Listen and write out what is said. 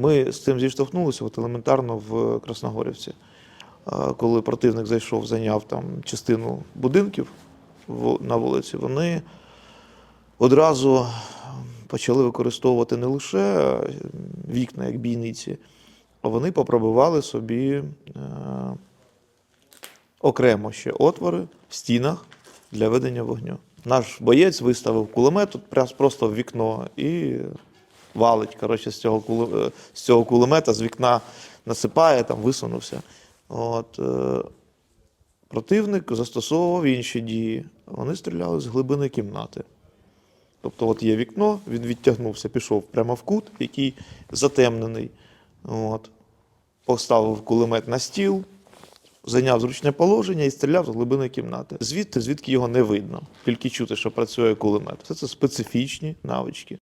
Ми з цим зіштовхнулися от елементарно в Красногорівці. Коли противник зайшов, зайняв там частину будинків на вулиці, вони одразу почали використовувати не лише вікна як бійниці, а вони попробували собі е, окремо ще отвори в стінах для ведення вогню. Наш боєць виставив кулемет тут просто в вікно і валить. Коротше, з цього, куле- е, з цього кулемета з вікна насипає, там висунувся. От, е, противник застосовував інші дії. Вони стріляли з глибини кімнати. Тобто, от є вікно, він відтягнувся, пішов прямо в кут, який затемнений. От. Поставив кулемет на стіл, зайняв зручне положення і стріляв з глибини кімнати. Звідти, звідки його не видно, тільки чути, що працює кулемет. Все це специфічні навички.